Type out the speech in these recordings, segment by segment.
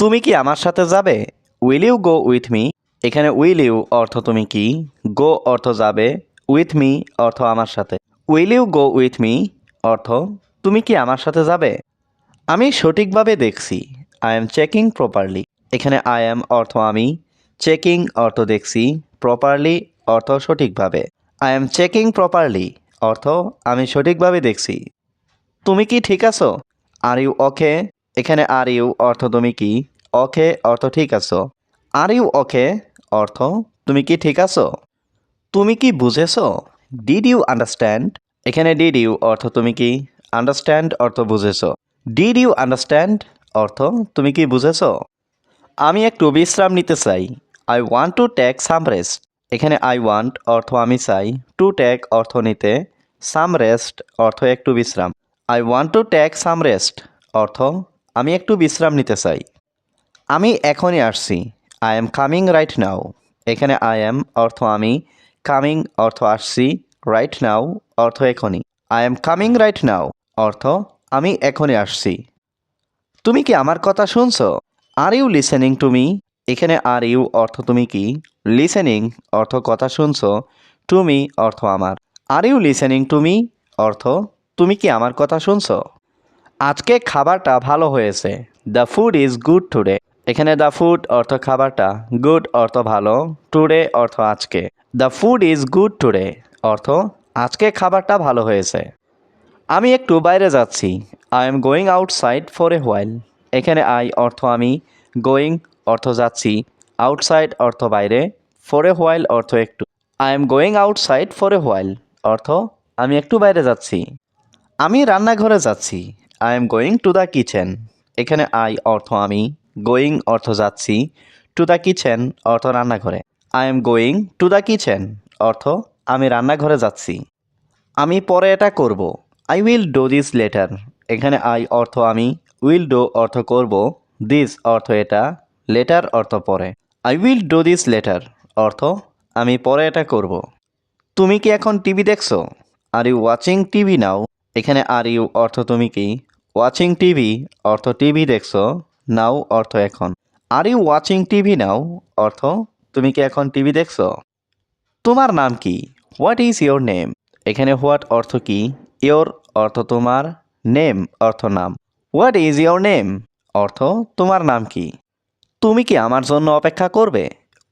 তুমি কি আমার সাথে যাবে? Will you go with me এখানে উইল ইউ অর্থ তুমি কি? গো অর্থ যাবে উইথ মি অর্থ আমার সাথে। Will you go with me অর্থ, তুমি কি আমার সাথে যাবে? আমি সঠিকভাবে দেখছি। আই এম চেকিং প্রপারলি এখানে আই এম অর্থ আমি। চেকিং অর্থ দেখছি। প্রপারলি অর্থ সঠিকভাবে। আই এম চেকিং প্রপারলি অর্থ, আমি সঠিকভাবে দেখছি। তুমি কি ঠিক আছো? আর ইউ ওকে এখানে আর ইউ অর্থ তুমি কি? ওকে, অর্থ ঠিক আছো। আর ইউ ওকে অর্থ, তুমি কি ঠিক আছো? তুমি কি বুঝেছ? ডিড ইউ আন্ডারস্ট্যান্ড এখানে ডিড ইউ অর্থ তুমি কি? আন্ডারস্ট্যান্ড অর্থ বুঝেছ। ডিড ইউ আন্ডারস্ট্যান্ড অর্থ, তুমি কি বুঝেছ? আমি একটু বিশ্রাম নিতে চাই। I want to take some rest এখানে আই ওয়ান্ট অর্থ আমি চাই। টু টেক অর্থ নিতে। সাম রেস্ট অর্থ একটু বিশ্রাম। I want to take some rest অর্থ, আমি একটু বিশ্রাম নিতে চাই। আমি এখনই আসছি। I am coming right now এখানে আই এম অর্থ আমি। কামিং অর্থ আসছি। রাইট নাও অর্থ এখনই। I am coming right now অর্থ আমি এখনই আসছি। তুমি কি আমার কথা শুনছো? Are you listening to me এখানে আর ইউ অর্থ তুমি কি? লিসেনিং অর্থ কথা শুনছো। টু মি অর্থ আমার। Are you listening to me অর্থ তুমি কি আমার কথা শুনছো? আজকে খাবারটা ভালো হয়েছে। The food is good today এখানে দ্য ফুড অর্থ খাবারটা গুড অর্থ ভালো টুডে অর্থ আজকে। The food is good today অর্থ আজকে খাবারটা ভালো হয়েছে। আমি একটু বাইরে যাচ্ছি। I am going outside for a while এখানে আই অর্থ আমি গোয়িং অর্থ যাচ্ছি। আউটসাইড অর্থ বাইরে। ফর এ হোয়াইল অর্থ একটু। I am going outside for a while অর্থ আমি একটু বাইরে যাচ্ছি। আমি রান্নাঘরে যাচ্ছি। I am going to the kitchen এখানে আই অর্থ আমি গোয়িং অর্থ যাচ্ছি টু দ্য কিচেন অর্থ রান্নাঘরে। I am going to the kitchen অর্থ আমি রান্নাঘরে যাচ্ছি। আমি পরে এটা করব। I will do this later এখানে আই অর্থ আমি উইল ডো অর্থ করব। দিস অর্থ এটা লেটার অর্থ পরে। I will do this later অর্থ আমি পরে এটা করব। তুমি কি এখন টিভি দেখছ? Are you watching TV now এখানে আর ইউ অর্থ তুমি কি? ওয়াচিং টিভি অর্থ টিভি দেখছ। নাও অর্থ এখন। Are you watching TV now অর্থ, তুমি কি এখন টিভি দেখছ? তোমার নাম কি? হোয়াট ইজ ইয়োর নেম এখানে হোয়াট অর্থ কি? ইয়োর অর্থ তোমার নেম অর্থ নাম। হোয়াট ইজ ইয়োর নেম অর্থ, তোমার নাম কি? তুমি কি আমার জন্য অপেক্ষা করবে?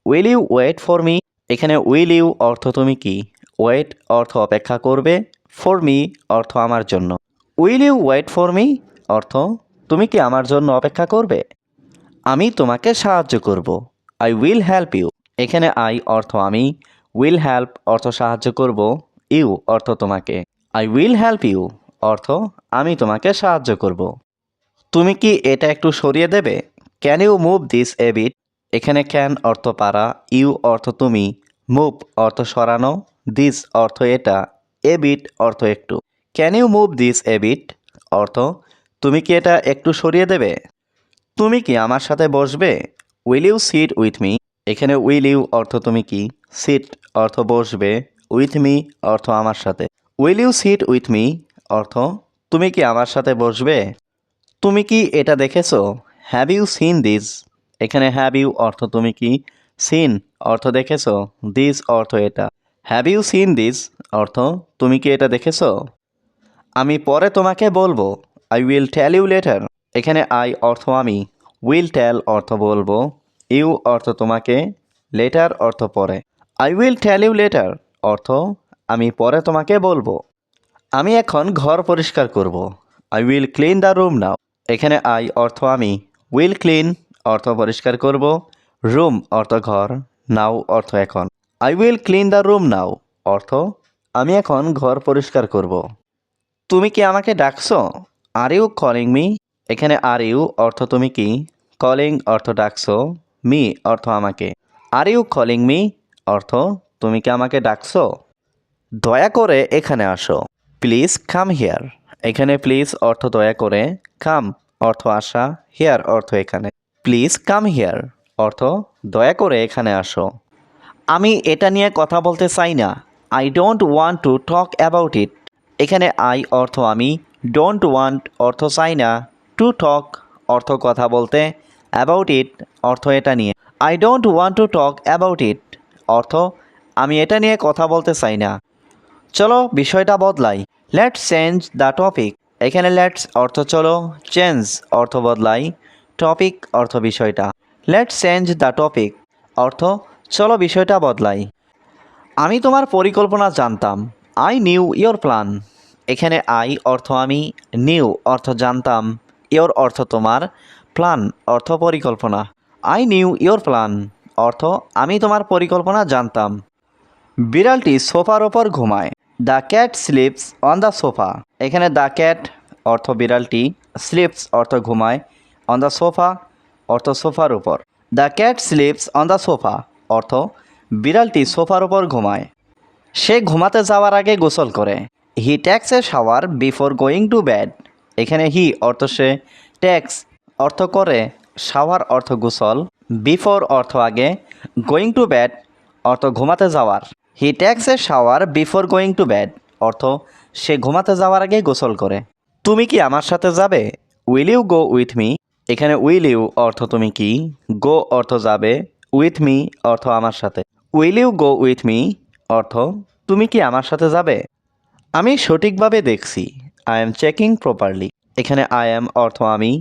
Will you wait for me এখানে উইল ইউ অর্থ তুমি কি? ওয়েট অর্থ অপেক্ষা করবে ফর মি অর্থ আমার জন্য। Will you wait for me অর্থ তুমি কি আমার জন্য অপেক্ষা করবে? আমি তোমাকে সাহায্য করব। আই উইল হেল্প ইউ এখানে আই অর্থ আমি উইল হেল্প অর্থ সাহায্য করব ইউ অর্থ তোমাকে। আই উইল হেল্প ইউ অর্থ আমি তোমাকে সাহায্য করব। তুমি কি এটা একটু সরিয়ে দেবে? Can you move this a bit এখানে ক্যান অর্থ পারা ইউ অর্থ তুমি মুভ অর্থ সরানো দিস অর্থ এটা এবিট অর্থ একটু। Can you move this a bit অর্থ তুমি কি এটা একটু সরিয়ে দেবে? তুমি কি আমার সাথে বসবে? Will you sit with me এখানে উইল ইউ অর্থ তুমি কি? সিট অর্থ বসবে। উইথ মি অর্থ আমার সাথে। Will you sit with me অর্থ তুমি কি আমার সাথে বসবে? তুমি কি এটা দেখেছ? হ্যাভ ইউ সিন দিস এখানে হ্যাভ ইউ অর্থ তুমি কি? সিন অর্থ দেখেছ? দিস অর্থ এটা। হ্যাভ ইউ সিন দিস অর্থ তুমি কি এটা দেখেছ? আমি পরে তোমাকে বলব। I will tell you later এখানে আই অর্থ আমি। উইল টেল অর্থ বলব। ইউ অর্থ তোমাকে। লেটার অর্থ পরে। I will tell you later অর্থ আমি পরে তোমাকে বলব। আমি এখন ঘর পরিষ্কার করব। I will clean the room now এখানে আই অর্থ আমি। উইল ক্লিন অর্থ পরিষ্কার করব। রুম অর্থ ঘর। নাও অর্থ এখন। I will clean the room now অর্থ আমি এখন ঘর পরিষ্কার করব। তুমি কি আমাকে ডাকছো? আর ইউ কলিং মি এখানে আর ইউ অর্থ তুমি কি? কলিং অর্থ ডাকছো মি অর্থ আমাকে। আর ইউ কলিং মি অর্থ তুমি কি আমাকে ডাকছো? দয়া করে এখানে আসো। প্লিজ কাম হিয়ার এখানে প্লিজ অর্থ দয়া করে কাম অর্থ আসা হিয়ার অর্থ এখানে। প্লিজ কাম হিয়ার অর্থ দয়া করে এখানে আসো। আমি এটা নিয়ে কথা বলতে চাই না। I don't want to talk about it এখানে আই অর্থ আমি ডোন্ট ওয়ান্ট অর্থ চাই না। টু টক অর্থ কথা বলতে। অ্যাবাউট ইট অর্থ এটা নিয়ে। I don't want to talk about it অর্থ আমি এটা নিয়ে কথা বলতে চাই না। চলো বিষয়টা বদলাই। লেটস চেঞ্জ দ্য টপিক এখানে লেটস অর্থ চলো। চেঞ্জ অর্থ বদলাই। টপিক অর্থ বিষয়টা। লেটস চেঞ্জ দ্য টপিক অর্থ চলো বিষয়টা বদলাই। আমি তোমার পরিকল্পনা জানতাম। আই নিউ ইয়োর প্ল্যান এখানে আই অর্থ আমি নিউ অর্থ জানতাম ইয়োর অর্থ তোমার প্ল্যান অর্থ পরিকল্পনা। আই নিউ ইয়োর প্ল্যান অর্থ আমি তোমার পরিকল্পনা জানতাম। বিড়ালটি সোফার ওপর ঘুমায়। The cat sleeps on the sofa এখানে দ্য ক্যাট অর্থ বিড়ালটি স্লিপস অর্থ ঘুমায় অন দ্য সোফা অর্থ সোফার উপর। The cat sleeps on the sofa অর্থ বিড়ালটি সোফার উপর ঘুমায়। সে ঘুমাতে যাওয়ার আগে গোসল করে। He takes a shower before going to bed এখানে হি অর্থ সে ট্যাক্স অর্থ করে শাওয়ার অর্থ গোসল বিফোর অর্থ আগে গোয়িং টু বেড অর্থ ঘুমাতে যাওয়ার। He takes a shower before going to bed অর্থ সে ঘুমাতে যাওয়ার আগে গোসল করে। তুমি কি আমার সাথে যাবে? Will you go with me এখানে উইল ইউ অর্থ তুমি কি? গো অর্থ যাবে। উইথ মি অর্থ আমার সাথে। Will you go with me অর্থ তুমি কি আমার সাথে যাবে? আমি সঠিকভাবে দেখছি। আই এম চেকিং প্রপারলি এখানে আই এম অর্থ আমি।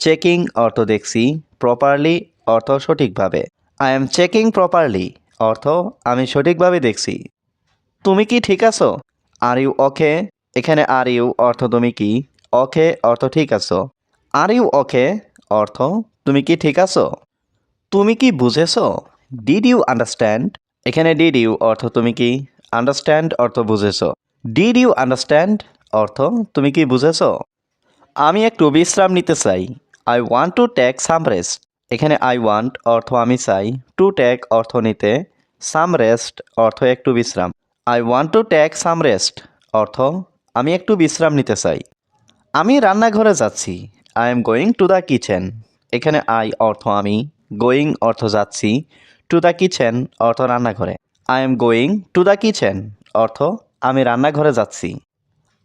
চেকিং অর্থ দেখছি। প্রপারলি অর্থ সঠিকভাবে। আই এম চেকিং প্রপারলি অর্থ আমি সঠিকভাবে দেখছি। তুমি কি ঠিক আছো? আর ইউ ওকে এখানে আর ইউ অর্থ তুমি কি? ওকে অর্থ ঠিক আছো। আর ইউ ওকে অর্থ তুমি কি ঠিক আছো? তুমি কি বুঝেছ? ডিড ইউ আন্ডারস্ট্যান্ড এখানে ডিড ইউ অর্থ তুমি কি? আন্ডারস্ট্যান্ড অর্থ বুঝেছ। ডিড ইউ আন্ডারস্ট্যান্ড অর্থ, তুমি কি বুঝেছ? আমি একটু বিশ্রাম নিতে চাই। I want to take some rest এখানে আই ওয়ান্ট অর্থ আমি চাই। টু টেক অর্থ নিতে। সাম রেস্ট অর্থ একটু বিশ্রাম I want to take some rest অর্থ, আমি একটু বিশ্রাম নিতে চাই। আমি রান্নাঘরে যাচ্ছি। I am going to the kitchen এখানে আই অর্থ আমি। গোয়িং অর্থ যাচ্ছি। টু দ্য কিচেন অর্থ রান্নাঘরে। I am going to the kitchen অর্থ আমি রান্নাঘরে যাচ্ছি।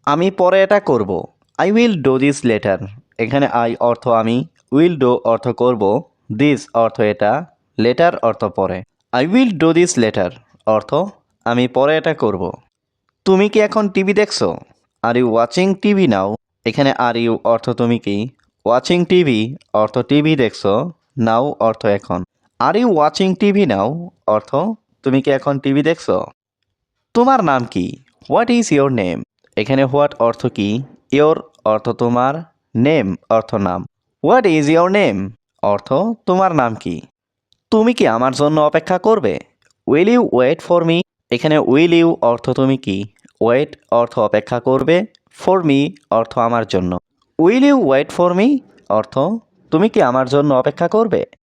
আমি পরে এটা করব। I will do this later এখানে আই অর্থ আমি উইল ডো অর্থ করব। দিস অর্থ এটা লেটার অর্থ পরে। I will do this later অর্থ, আমি পরে এটা করব। তুমি কি এখন টিভি দেখছ? Are you watching TV now এখানে আর ইউ অর্থ তুমি কি? ওয়াচিং টিভি, অর্থ টিভি দেখছ। নাও অর্থ এখন। Are you watching TV now অর্থ, তুমি কি এখন টিভি দেখছ? তোমার নাম কি? হোয়াট ইজ ইয়োর নেম এখানে হোয়াট অর্থ কি? ইয়োর অর্থ তোমার নেম অর্থ নাম। হোয়াট ইজ ইয়োর নেম অর্থ তোমার নাম কি? তুমি কি আমার জন্য অপেক্ষা করবে? Will you wait for me এখানে উইল ইউ অর্থ তুমি কি? ওয়েট অর্থ অপেক্ষা করবে ফর মি অর্থ আমার জন্য। Will you wait for me অর্থ তুমি কি আমার জন্য অপেক্ষা করবে?